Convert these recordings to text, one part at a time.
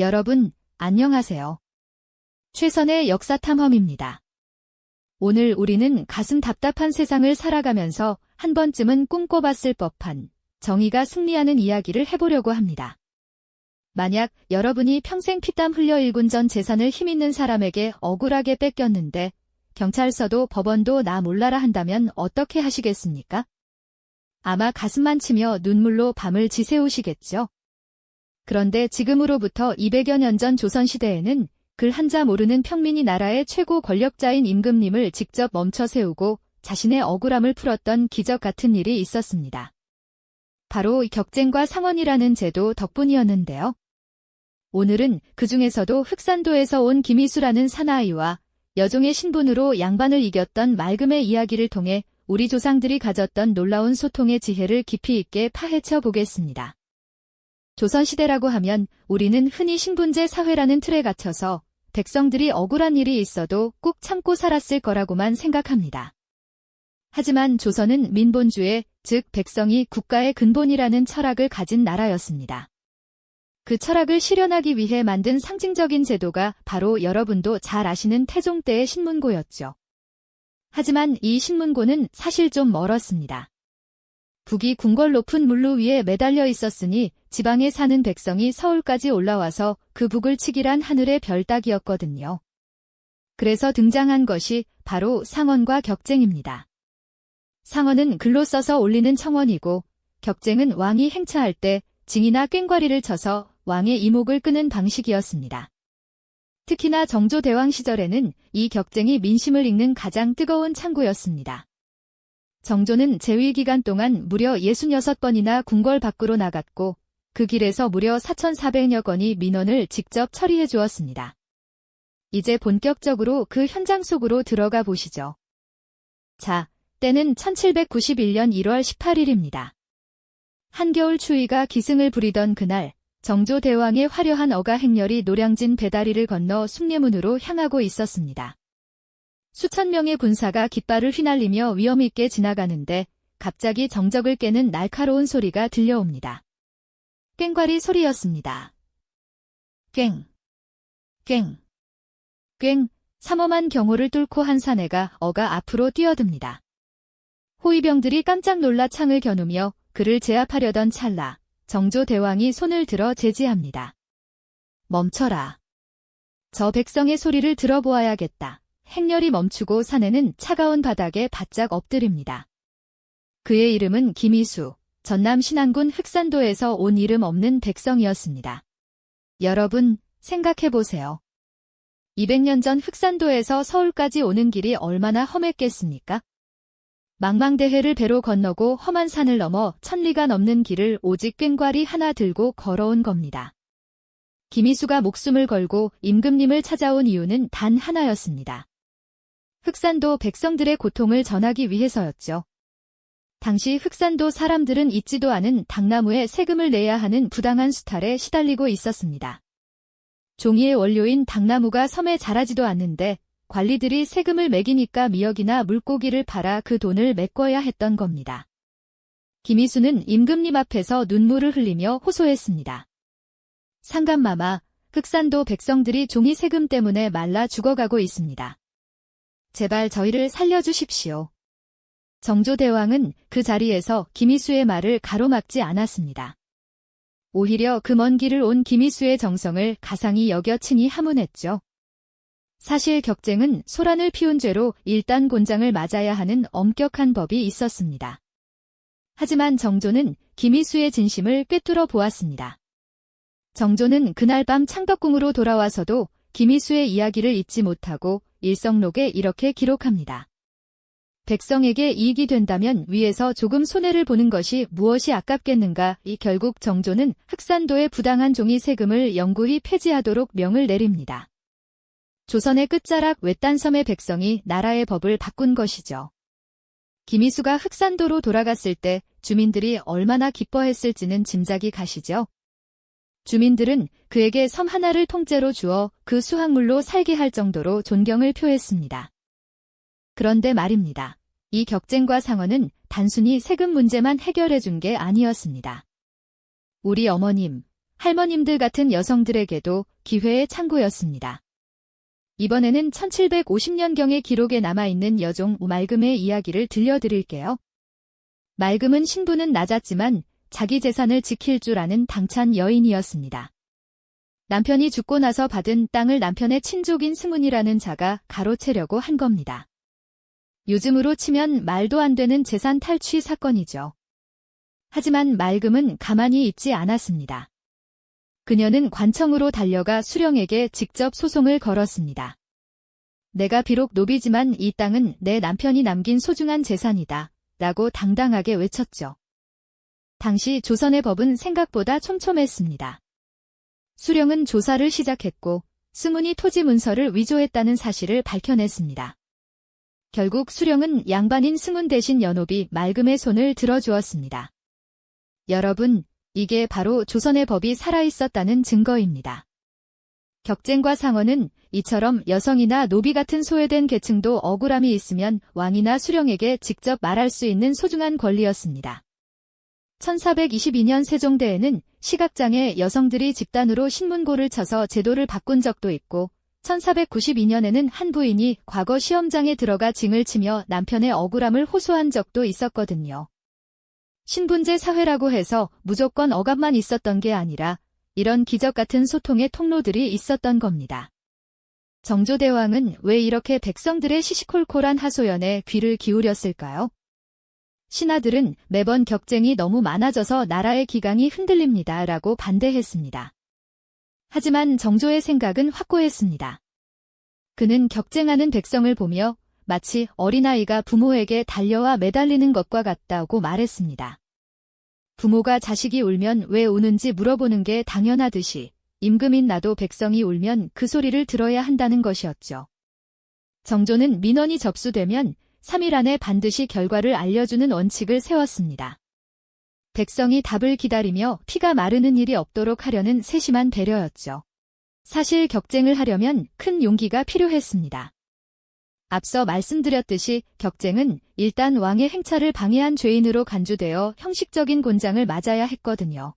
여러분, 안녕하세요. 최선의 역사 탐험입니다. 오늘 우리는 가슴 답답한 세상을 살아가면서 한 번쯤은 꿈꿔봤을 법한 정의가 승리하는 이야기를 해보려고 합니다. 만약 여러분이 평생 피땀 흘려 일군 전 재산을 힘있는 사람에게 억울하게 뺏겼는데 경찰서도 법원도 나 몰라라 한다면 어떻게 하시겠습니까? 아마 가슴만 치며 눈물로 밤을 지새우시겠죠? 그런데 지금으로부터 200여 년 전 조선시대에는 글 한자 모르는 평민이 나라의 최고 권력자인 임금님을 직접 멈춰 세우고 자신의 억울함을 풀었던 기적 같은 일이 있었습니다. 바로 격쟁과 상원이라는 제도 덕분이었는데요. 오늘은 그 중에서도 흑산도에서 온 김희수라는 사나이와 여종의 신분으로 양반을 이겼던 맑음의 이야기를 통해 우리 조상들이 가졌던 놀라운 소통의 지혜를 깊이 있게 파헤쳐 보겠습니다. 조선시대라고 하면 우리는 흔히 신분제 사회라는 틀에 갇혀서 백성들이 억울한 일이 있어도 꾹 참고 살았을 거라고만 생각합니다. 하지만 조선은 민본주의, 즉 백성이 국가의 근본이라는 철학을 가진 나라였습니다. 그 철학을 실현하기 위해 만든 상징적인 제도가 바로 여러분도 잘 아시는 태종 때의 신문고였죠. 하지만 이 신문고는 사실 좀 멀었습니다. 북이 궁궐 높은 물로 위에 매달려 있었으니 지방에 사는 백성이 서울까지 올라와서 그 북을 치기란 하늘의 별 따기였거든요. 그래서 등장한 것이 바로 상언과 격쟁입니다. 상언은 글로 써서 올리는 청원이고 격쟁은 왕이 행차할 때 징이나 꽹과리를 쳐서 왕의 이목을 끄는 방식이었습니다. 특히나 정조대왕 시절에는 이 격쟁이 민심을 읽는 가장 뜨거운 창구였습니다. 정조는 재위 기간 동안 무려 66번이나 궁궐 밖으로 나갔고 그 길에서 무려 4,400여 건의 민원을 직접 처리해 주었습니다. 이제 본격적으로 그 현장 속으로 들어가 보시죠. 자, 때는 1791년 1월 18일입니다. 한겨울 추위가 기승을 부리던 그날 정조 대왕의 화려한 어가 행렬이 노량진 배다리를 건너 숭례문으로 향하고 있었습니다. 수천 명의 군사가 깃발을 휘날리며 위험있게 지나가는데 갑자기 정적을 깨는 날카로운 소리가 들려옵니다. 꽹과리 소리였습니다. 꽹, 꽹, 꽹, 삼엄한 경호를 뚫고 한 사내가 어가 앞으로 뛰어듭니다. 호위병들이 깜짝 놀라 창을 겨누며 그를 제압하려던 찰나 정조 대왕이 손을 들어 제지합니다. 멈춰라. 저 백성의 소리를 들어보아야겠다. 행렬이 멈추고 사내는 차가운 바닥에 바짝 엎드립니다. 그의 이름은 김희수, 전남 신안군 흑산도에서 온 이름 없는 백성이었습니다. 여러분, 생각해보세요. 200년 전 흑산도에서 서울까지 오는 길이 얼마나 험했겠습니까? 망망대해를 배로 건너고 험한 산을 넘어 천리가 넘는 길을 오직 꽹과리 하나 들고 걸어온 겁니다. 김희수가 목숨을 걸고 임금님을 찾아온 이유는 단 하나였습니다. 흑산도 백성들의 고통을 전하기 위해서였죠. 당시 흑산도 사람들은 잊지도 않은 당나무에 세금을 내야 하는 부당한 수탈에 시달리고 있었습니다. 종이의 원료인 당나무가 섬에 자라지도 않는데 관리들이 세금을 매기니까 미역이나 물고기를 팔아 그 돈을 메꿔야 했던 겁니다. 김희수는 임금님 앞에서 눈물을 흘리며 호소했습니다. 상감마마, 흑산도 백성들이 종이 세금 때문에 말라 죽어가고 있습니다. 제발 저희를 살려주십시오. 정조대왕은 그 자리에서 김희수의 말을 가로막지 않았습니다. 오히려 그 먼 길을 온 김희수의 정성을 가상히 여겨 친히 하문했죠. 사실 격쟁은 소란을 피운 죄로 일단 곤장을 맞아야 하는 엄격한 법이 있었습니다. 하지만 정조는 김희수의 진심을 꿰뚫어 보았습니다. 정조는 그날 밤 창덕궁으로 돌아와서도 김희수의 이야기를 잊지 못하고 일성록에 이렇게 기록합니다. 백성에게 이익이 된다면 위에서 조금 손해를 보는 것이 무엇이 아깝겠는가 이 결국 정조는 흑산도의 부당한 종이 세금을 영구히 폐지하도록 명을 내립니다. 조선의 끝자락 외딴섬의 백성이 나라의 법을 바꾼 것이죠. 김희수가 흑산도로 돌아갔을 때 주민들이 얼마나 기뻐했을지는 짐작이 가시죠? 주민들은 그에게 섬 하나를 통째로 주어 그 수확물로 살게 할 정도로 존경을 표했습니다. 그런데 말입니다. 이 격쟁과 상언은 단순히 세금 문제만 해결해 준 게 아니었습니다. 우리 어머님, 할머님들 같은 여성들에게도 기회의 창구였습니다. 이번에는 1750년경의 기록에 남아있는 여종 맑음의 이야기를 들려드릴게요. 맑음은 신분은 낮았지만 자기 재산을 지킬 줄 아는 당찬 여인이었습니다. 남편이 죽고 나서 받은 땅을 남편의 친족인 승훈이라는 자가 가로채려고 한 겁니다. 요즘으로 치면 말도 안 되는 재산 탈취 사건이죠. 하지만 맑음은 가만히 있지 않았습니다. 그녀는 관청으로 달려가 수령에게 직접 소송을 걸었습니다. 내가 비록 노비지만 이 땅은 내 남편이 남긴 소중한 재산이다. 라고 당당하게 외쳤죠. 당시 조선의 법은 생각보다 촘촘했습니다. 수령은 조사를 시작했고 승훈이 토지 문서를 위조했다는 사실을 밝혀냈습니다. 결국 수령은 양반인 승훈 대신 연호비 맑음의 손을 들어주었습니다. 여러분, 이게 바로 조선의 법이 살아있었다는 증거입니다. 격쟁과 상어는 이처럼 여성이나 노비 같은 소외된 계층도 억울함이 있으면 왕이나 수령에게 직접 말할 수 있는 소중한 권리였습니다. 1422년 세종대에는 시각장애 여성들이 집단으로 신문고를 쳐서 제도를 바꾼 적도 있고 1492년에는 한 부인이 과거 시험장에 들어가 징을 치며 남편의 억울함을 호소한 적도 있었거든요. 신분제 사회라고 해서 무조건 억압만 있었던 게 아니라 이런 기적 같은 소통의 통로들이 있었던 겁니다. 정조대왕은 왜 이렇게 백성들의 시시콜콜한 하소연에 귀를 기울였을까요? 신하들은 매번 격쟁이 너무 많아져서 나라의 기강이 흔들립니다. 라고 반대했습니다. 하지만 정조의 생각은 확고했습니다. 그는 격쟁하는 백성을 보며 마치 어린아이가 부모에게 달려와 매달리는 것과 같다고 말했습니다. 부모가 자식이 울면 왜 우는지 물어보는 게 당연하듯이 임금인 나도 백성이 울면 그 소리를 들어야 한다는 것이었죠. 정조는 민원이 접수되면 3일 안에 반드시 결과를 알려주는 원칙을 세웠습니다. 백성이 답을 기다리며 피가 마르는 일이 없도록 하려는 세심한 배려였죠. 사실 격쟁을 하려면 큰 용기가 필요했습니다. 앞서 말씀드렸듯이 격쟁은 일단 왕의 행차를 방해한 죄인으로 간주되어 형식적인 곤장을 맞아야 했거든요.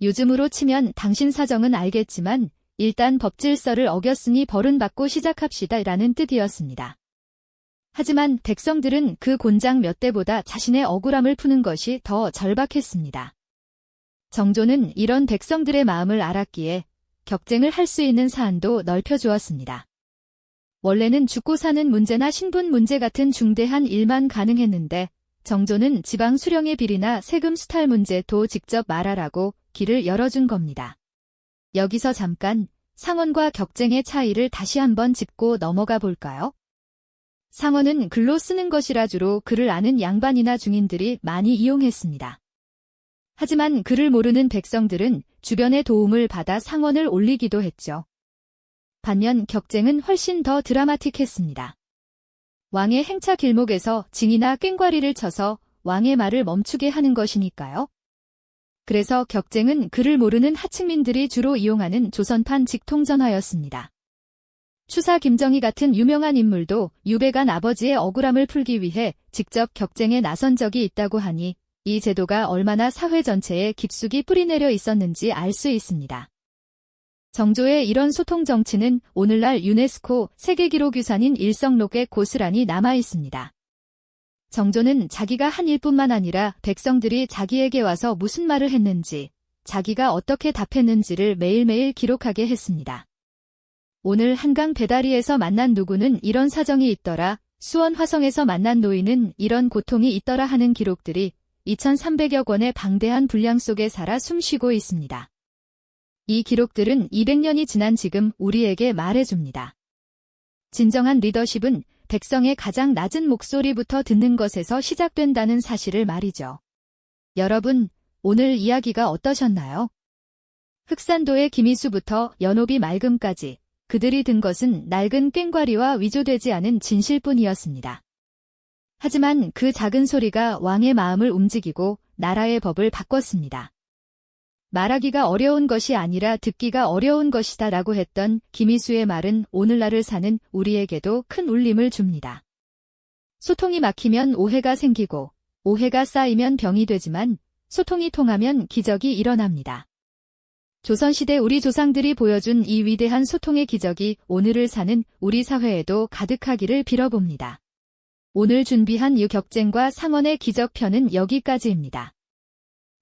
요즘으로 치면 당신 사정은 알겠지만 일단 법질서를 어겼으니 벌은 받고 시작합시다 라는 뜻이었습니다. 하지만 백성들은 그 곤장 몇 대보다 자신의 억울함을 푸는 것이 더 절박했습니다. 정조는 이런 백성들의 마음을 알았기에 격쟁을 할 수 있는 사안도 넓혀주었습니다. 원래는 죽고 사는 문제나 신분 문제 같은 중대한 일만 가능했는데 정조는 지방 수령의 비리나 세금 수탈 문제도 직접 말하라고 길을 열어준 겁니다. 여기서 잠깐 상원과 격쟁의 차이를 다시 한번 짚고 넘어가 볼까요? 상어는 글로 쓰는 것이라 주로 글을 아는 양반이나 중인들이 많이 이용했습니다. 하지만 글을 모르는 백성들은 주변의 도움을 받아 상원을 올리기도 했죠. 반면 격쟁은 훨씬 더 드라마틱했습니다. 왕의 행차 길목에서 징이나 꽹과리를 쳐서 왕의 말을 멈추게 하는 것이니까요. 그래서 격쟁은 글을 모르는 하층민들이 주로 이용하는 조선판 직통전화였습니다. 추사 김정희 같은 유명한 인물도 유배간 아버지의 억울함을 풀기 위해 직접 격쟁에 나선 적이 있다고 하니 이 제도가 얼마나 사회 전체에 깊숙이 뿌리내려 있었는지 알 수 있습니다. 정조의 이런 소통 정치는 오늘날 유네스코 세계기록유산인 일성록에 고스란히 남아 있습니다. 정조는 자기가 한 일뿐만 아니라 백성들이 자기에게 와서 무슨 말을 했는지, 자기가 어떻게 답했는지를 매일매일 기록하게 했습니다. 오늘 한강 배다리에서 만난 누구는 이런 사정이 있더라. 수원 화성에서 만난 노인은 이런 고통이 있더라 하는 기록들이 2300여 권의 방대한 분량 속에 살아 숨쉬고 있습니다. 이 기록들은 200년이 지난 지금 우리에게 말해줍니다. 진정한 리더십은 백성의 가장 낮은 목소리부터 듣는 것에서 시작된다는 사실을 말이죠. 여러분, 오늘 이야기가 어떠셨나요? 흑산도의 김희수부터 연호비 맑음까지 그들이 든 것은 낡은 꽹과리와 위조되지 않은 진실뿐이었습니다. 하지만 그 작은 소리가 왕의 마음을 움직이고 나라의 법을 바꿨습니다. 말하기가 어려운 것이 아니라 듣기가 어려운 것이다 라고 했던 김희수의 말은 오늘날을 사는 우리에게도 큰 울림을 줍니다. 소통이 막히면 오해가 생기고 오해가 쌓이면 병이 되지만 소통이 통하면 기적이 일어납니다. 조선시대 우리 조상들이 보여준 이 위대한 소통의 기적이 오늘을 사는 우리 사회에도 가득하기를 빌어봅니다. 오늘 준비한 유격쟁과 상언의 기적편은 여기까지입니다.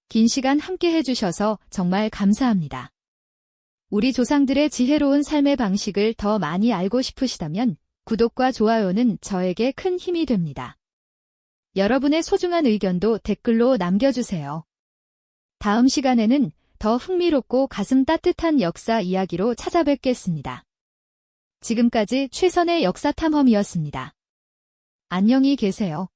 긴 시간 함께 해주셔서 정말 감사합니다. 우리 조상들의 지혜로운 삶의 방식을 더 많이 알고 싶으시다면 구독과 좋아요는 저에게 큰 힘이 됩니다. 여러분의 소중한 의견도 댓글로 남겨주세요. 다음 시간에는 더 흥미롭고 가슴 따뜻한 역사 이야기로 찾아뵙겠습니다. 지금까지 최선의 역사 탐험이었습니다. 안녕히 계세요.